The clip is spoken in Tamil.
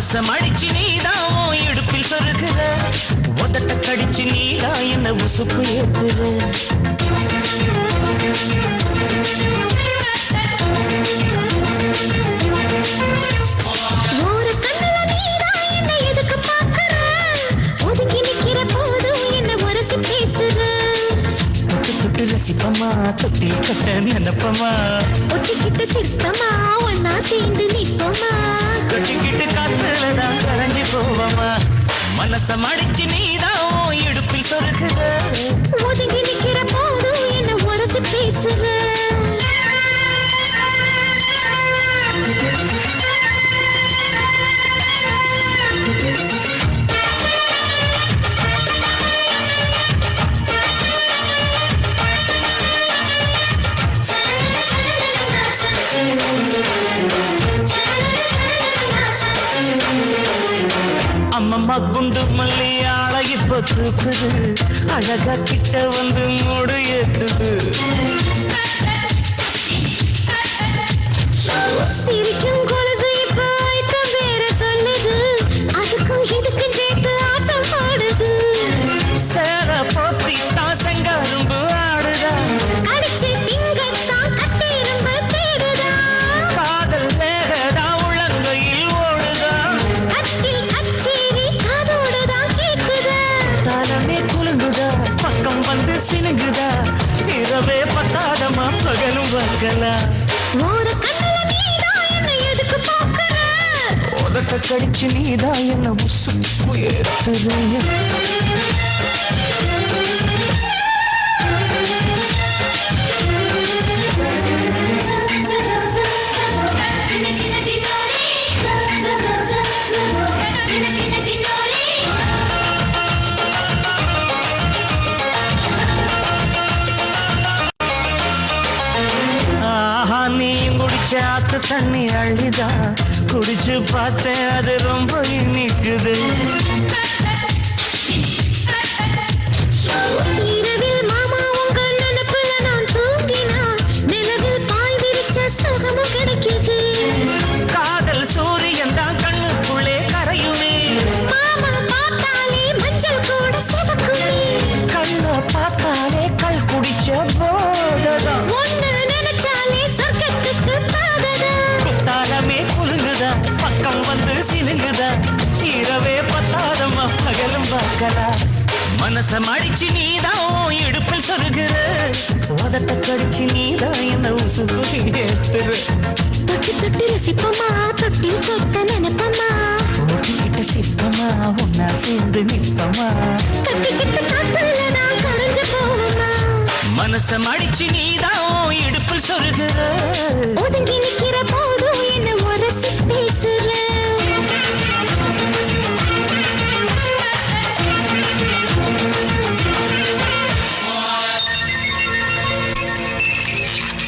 மனச மடிச்சு நீதான் உன் இடுப்பில் சொருகுற. உதட்ட கடிச்சு நீதான் என்ன உசுப்பு ஏத்துற. ரசிப்பமா தொட்டில் கட்ட நினைப்பமா ஒட்டிக்கிட்ட சிற்பமா ஒன்னா சேர்ந்து நான் கரைஞ்சு மனச மடிச்சு நீதான் இடுப்பில் சொருகுற ஒதுங்கி நிக்கிற போதும் என்ன உரசி அம்மம்மா குண்டு மல்லி ஆளை இப்ப தூக்குது. அழகா கிட்ட வந்து மூடு ஏத்துது. சிரிக்கும் தலமே குலுங்குதா? பக்கம் வந்து சினுங்குதா? இரவே பத்தாதமா பகலும் வகலா ஒரு உதட்ட கடிச்சு நீதான் என்ன ஏத்துறிய குடிச்ச ஆத்து தண்ணி அழிதா? குடிச்சு பார்த்தேன் அது ரொம்ப இனிக்குது. கிடைக்குது. பார்க்கலா மனச மடிச்சு நீதான் இடுப்பில் சொருகுற. உதட்ட கடிச்சு நீதான் என்ன ஏத்துற. தொட்டு தொட்டு ரசிப்பமா தொட்டில் கொட்ட நினைப்பமா. ஓட்டிக்கிட்ட சிற்பமா ஒன்னா சேர்ந்து நிற்பமா. கட்டிக்கிட்டு காத்துல நான் கரைஞ்சு போவமா மனச மடிச்சு நீதான் இடுப்பில் சொருகுற.